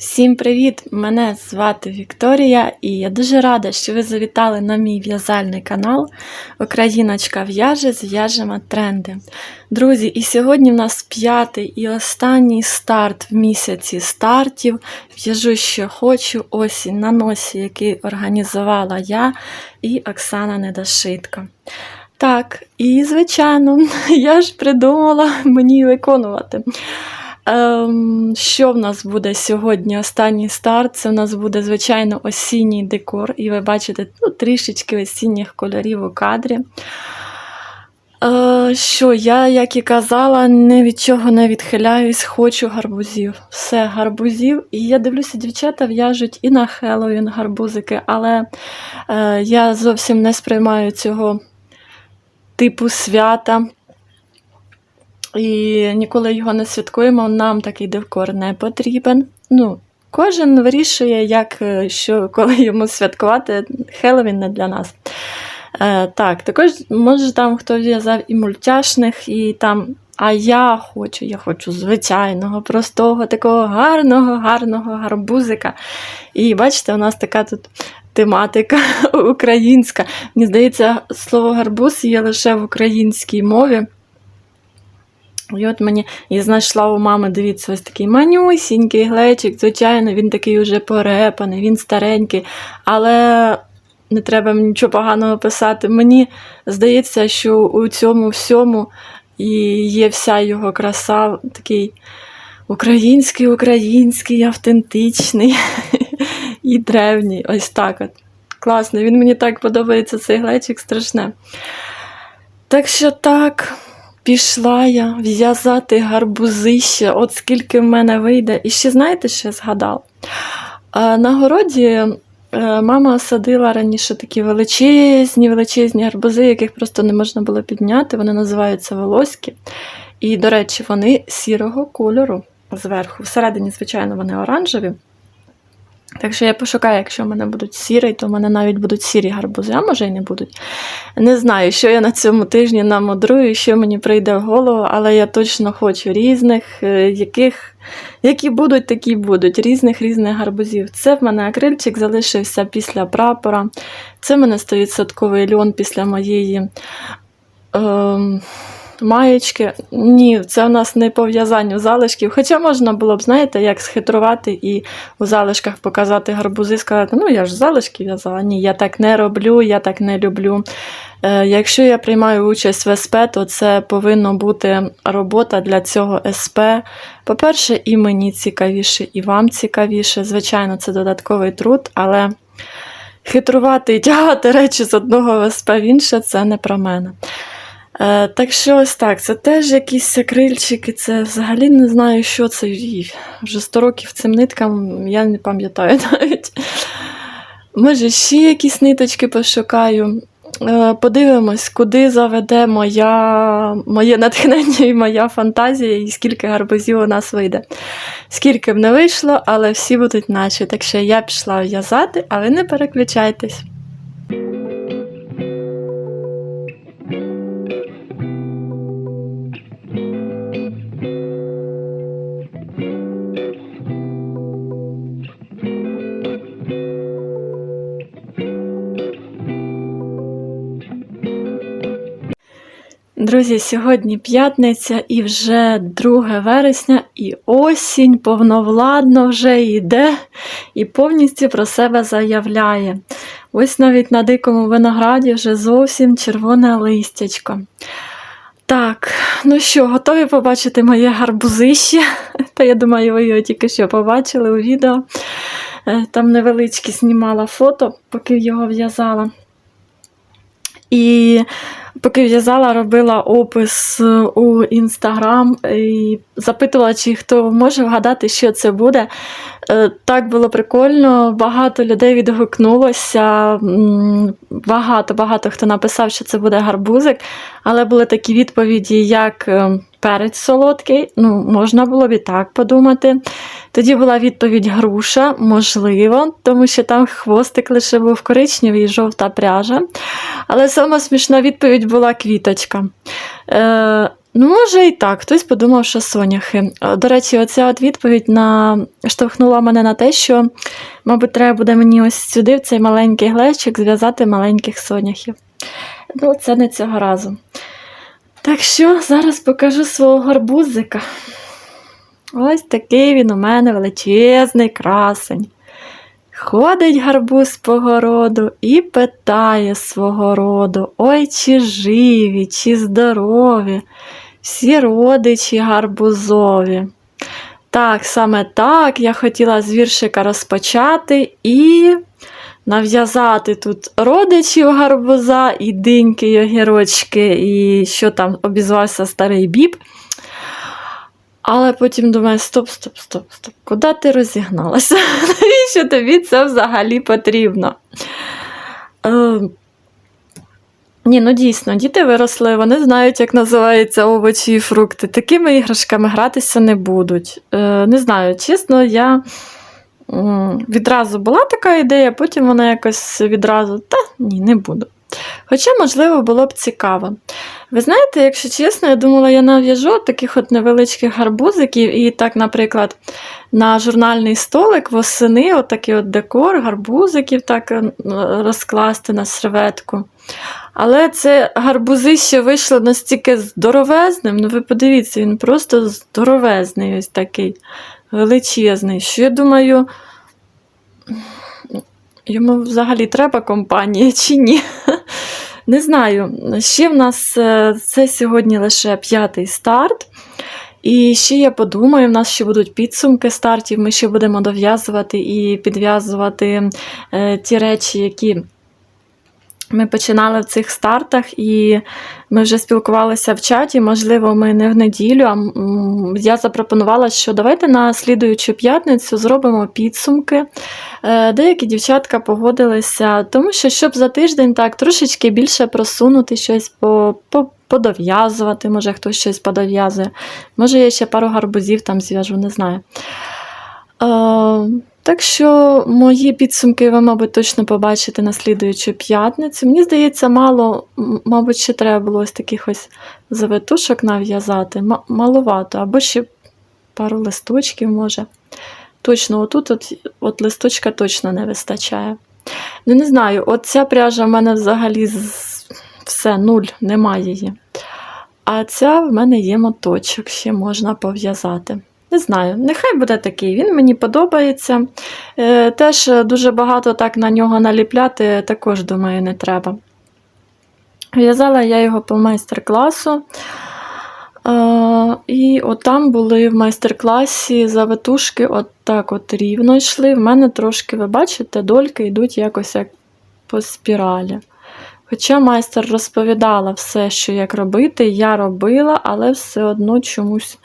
Всім привіт! Мене звати Вікторія, і я дуже рада, що ви завітали на мій в'язальний канал Україночка в'яже, зв'яжемо тренди. Друзі, і сьогодні в нас п'ятий і останній старт в місяці стартів. В'яжу, що хочу, осінь на носі, який організувала я і Оксана Недошитка. Так, і звичайно, я ж придумала мені виконувати. Ем, що в нас буде сьогодні? Останній старт. Це в нас буде, звичайно, осінній декор, і ви бачите ну, трішечки осінніх кольорів у кадрі. Е, що я, як і казала, ні від чого не відхиляюсь, хочу гарбузів. Все, гарбузів. І я дивлюся, дівчата в'яжуть і на Хеллоуін гарбузики, але е, я зовсім не сприймаю цього типу свята. І ніколи його не святкуємо, нам такий декор не потрібен. Ну, Кожен вирішує, як е, що, коли йому святкувати. Хеллоуін не для нас. Е, Так, також, може, там хто в'язав і мультяшних, і там. А я хочу, я хочу звичайного, простого, такого гарного, гарного гарбузика. І бачите, у нас така тут тематика українська. Мені здається, слово гарбуз є лише в українській мові. І от мені і знайшла у мами, дивіться, ось такий манюсінький глечик, звичайно, він такий уже порепаний, він старенький, але не треба нічого поганого писати. Мені здається, що у цьому всьому і є вся його краса, такий український, український, автентичний і древній. Ось так от. Класно, він мені так подобається цей глечик, страшне. Так що так. Пішла я в'язати гарбузище, от скільки в мене вийде. І ще знаєте, що я згадала? На городі е, мама садила раніше такі величезні, величезні гарбузи, яких просто не можна було підняти. Вони називаються волоські. І, до речі, вони сірого кольору зверху. Всередині, звичайно, вони оранжеві. Так що я пошукаю, якщо в мене будуть сірі, то в мене навіть будуть сірі гарбузи, а може і не будуть. Не знаю, що я на цьому тижні намудрую, що мені прийде в голову, але я точно хочу різних, е, яких, які будуть, такі будуть. Різних різних гарбузів. Це в мене акрильчик залишився після прапора. Це в мене 100% льон після моєї. Ем... Маєчки. Ні, це у нас не по в'язанню залишків. Хоча можна було б, знаєте, як схитрувати і у залишках показати гарбузи, сказати, ну я ж залишки в'язала. Ні, я так не роблю, я так не люблю. Е, Якщо я приймаю участь в СП, то це повинна бути робота для цього СП. По-перше, і мені цікавіше, і вам цікавіше. Звичайно, це додатковий труд, але хитрувати і тягати речі з одного СП в інше це не про мене. Е, Так що ось так, це теж якісь акрильчики, це взагалі не знаю, що це. Вже 100 років цим ниткам я не пам'ятаю навіть. Може, ще якісь ниточки пошукаю. Е, Подивимось, куди заведе моя, моє натхнення і моя фантазія, і скільки гарбузів у нас вийде. Скільки б не вийшло, але всі будуть наші. Так що я пішла в'язати, а ви не переключайтесь. Друзі, сьогодні п'ятниця і вже 2 вересня, і осінь повновладно вже йде і повністю про себе заявляє. Ось навіть на дикому винограді вже зовсім червоне листячко. Так, ну що, готові побачити моє гарбузище? Та я думаю, ви його тільки що побачили у відео. Е, Там невеличке знімала фото, поки його в'язала. І поки в'язала, робила опис у інстаграм і запитувала, чи хто може вгадати, що це буде. Е, Так було прикольно, багато людей відгукнулося. Багато-багато хто написав, що це буде гарбузик, але були такі відповіді, як е, перець солодкий, ну, можна було б і так подумати. Тоді була відповідь груша, можливо, тому що там хвостик лише був коричневий і жовта пряжа. Але сама смішна відповідь була квіточка. Е, Ну, може і так, хтось подумав, що соняхи. Е, До речі, оця от відповідь на... штовхнула мене на те, що, мабуть, треба буде мені ось сюди, в цей маленький глечик, зв'язати маленьких соняхів. Ну, це не цього разу. Так що зараз покажу свого гарбузика. Ось такий він у мене величезний красень. Ходить гарбуз по городу і питає свого роду: Ой, чи живі, чи здорові, всі родичі гарбузові. Так, саме так я хотіла з віршика розпочати і нав'язати тут родичів гарбуза, і диньки, і огірочки, і що там обізвався старий біб. Але потім думаю, стоп, стоп, стоп, стоп. Куди ти розігналася? Навіщо тобі це взагалі потрібно? Е, ні, ну дійсно, діти виросли, вони знають, як називаються овочі і фрукти. Такими іграшками гратися не будуть. Е, не знаю, чесно, я відразу була така ідея, потім вона якось відразу, та ні, не буду. Хоча, можливо, було б цікаво. Ви знаєте, якщо чесно, я думала, я нав'яжу таких от невеличких гарбузиків, і так, наприклад, на журнальний столик восени отакий от декор, гарбузиків так е, розкласти на серветку. Але це гарбузище вийшло настільки здоровезним, ну ви подивіться, він просто здоровезний, ось такий величезний. Що я думаю, йому взагалі треба компанія чи ні? Не знаю. Ще в нас е, це сьогодні лише п'ятий старт. І ще я подумаю, в нас ще будуть підсумки стартів, ми ще будемо дов'язувати і підв'язувати е, ті речі, які ми починали в цих стартах, і ми вже спілкувалися в чаті. Можливо, ми не в неділю. А я запропонувала, що давайте на слідуючу п'ятницю зробимо підсумки. Е, Деякі дівчатка погодилися, тому що щоб за тиждень так трошечки більше просунути щось по, по, подов'язувати, може хтось щось подов'язує. Може, я ще пару гарбузів там зв'яжу, не знаю. Е, так що мої підсумки ви, мабуть, точно побачите на слідуючу п'ятницю. Мені здається, мало, мабуть, ще треба було ось таких ось завитушок нав'язати. Маловато, або ще пару листочків, може. Точно, отут от, от листочка точно не вистачає. Ну, не знаю, от ця пряжа в мене взагалі все, нуль, немає її. А ця в мене є моточок, ще можна пов'язати. Не знаю, нехай буде такий, він мені подобається. Е, теж дуже багато так на нього наліпляти, також, думаю, не треба. В'язала я його по майстер-класу. Е, і от там були в майстер-класі завитушки, от так от рівно йшли. В мене трошки, ви бачите, дольки йдуть якось як по спіралі. Хоча майстер розповідала все, що як робити, я робила, але все одно чомусь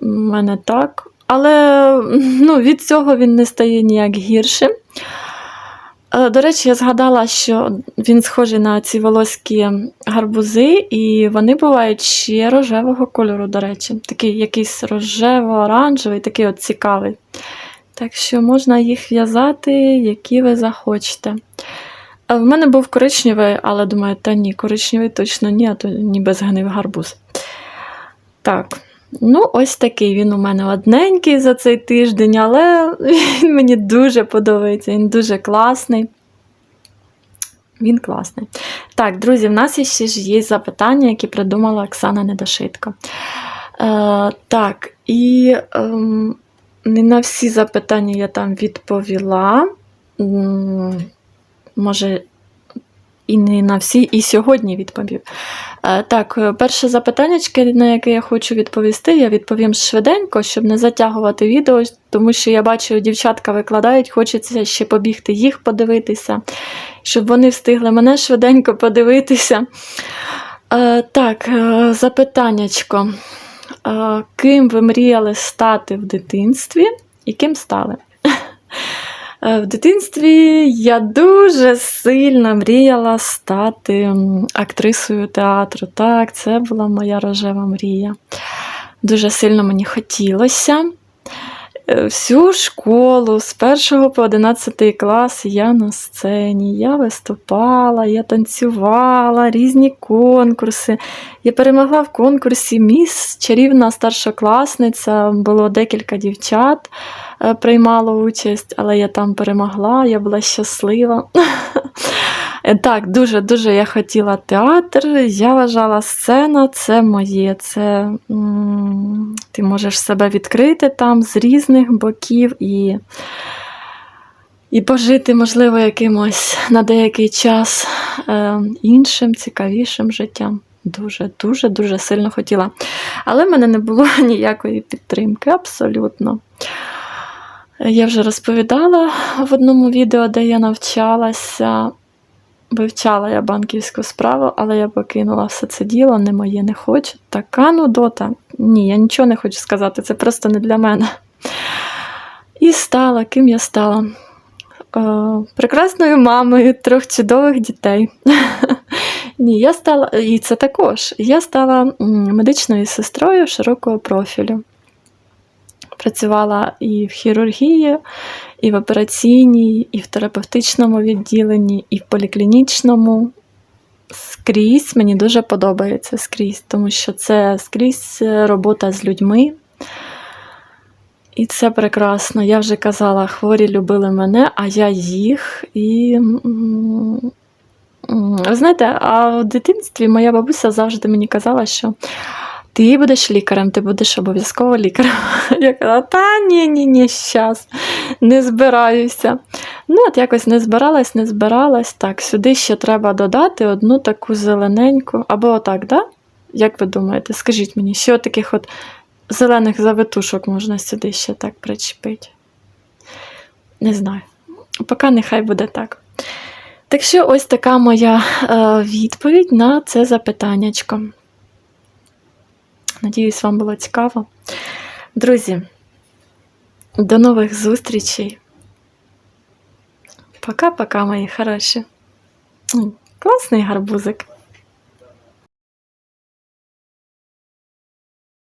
в мене так. Але ну, від цього він не стає ніяк гіршим. Е, До речі, я згадала, що він схожий на ці волоські гарбузи, і вони бувають ще рожевого кольору, до речі. Такий якийсь рожево-оранжевий, такий от цікавий. Так що можна їх в'язати, які ви захочете. Е, В мене був коричневий, але думаю, та ні, коричневий точно ні, а то ніби згнив гарбуз. Так. Ну, ось такий він у мене одненький за цей тиждень, але він мені дуже подобається, він дуже класний. Він класний. Так, друзі, в нас ще ж є запитання, які придумала Оксана Недошитко. Е, так, і ем, не на всі запитання я там відповіла. Може, і не на всі, і сьогодні відповів. Е, Так, е, перше запитання, на яке я хочу відповісти, я відповім швиденько, щоб не затягувати відео, тому що я бачу, дівчатка викладають, хочеться ще побігти їх подивитися, щоб вони встигли мене швиденько подивитися. Е, Так, запитаннячко. Ким ви мріяли стати в дитинстві і ким стали? Е, В дитинстві я дуже сильно мріяла стати актрисою театру. Так, це була моя рожева мрія. Дуже сильно мені хотілося. Е, Всю школу з 1 по 11 клас я на сцені, я виступала, я танцювала, різні конкурси. Я перемогла в конкурсі Міс чарівна старшокласниця. Було декілька дівчат, е, приймало участь, але я там перемогла, я була щаслива. Е, Так, дуже-дуже я хотіла театр. Я вважала, сцена це моє. Це ти можеш себе відкрити там з різних боків і, і пожити, можливо, якимось на деякий час е, іншим, цікавішим життям. Дуже, дуже, дуже сильно хотіла. Але в мене не було ніякої підтримки, абсолютно. Я вже розповідала в одному відео, де я навчалася. Вивчала я банківську справу, але я покинула все це діло, не моє, не хочу. Така нудота. Ні, я нічого не хочу сказати, це просто не для мене. І стала, ким я стала? Е, прекрасною мамою трьох чудових дітей. Ні, я стала, і це також. Я стала медичною сестрою широкого профілю. Працювала і в хірургії, і в операційній, і в терапевтичному відділенні, і в поліклінічному. Скрізь мені дуже подобається скрізь, тому що це скрізь е, робота з людьми. І це прекрасно. Я вже казала, хворі любили мене, а я їх. І знаєте, а в дитинстві моя бабуся завжди мені казала, що ти будеш лікарем, ти будеш обов'язково лікарем. Я казала, та ні, ні, ні, щас, не збираюся. Ну, от якось не збиралась, не збиралась. Так, сюди ще треба додати одну таку зелененьку. Або отак, да? Як ви думаєте? Скажіть мені, що таких от зелених завитушок можна сюди ще так причепити? Не знаю. Поки нехай буде так. Так що ось така моя е, відповідь на це запитаннячко. Надіюсь, вам було цікаво. Друзі, до нових зустрічей. Пока-пока, мої хороші. Класний гарбузик.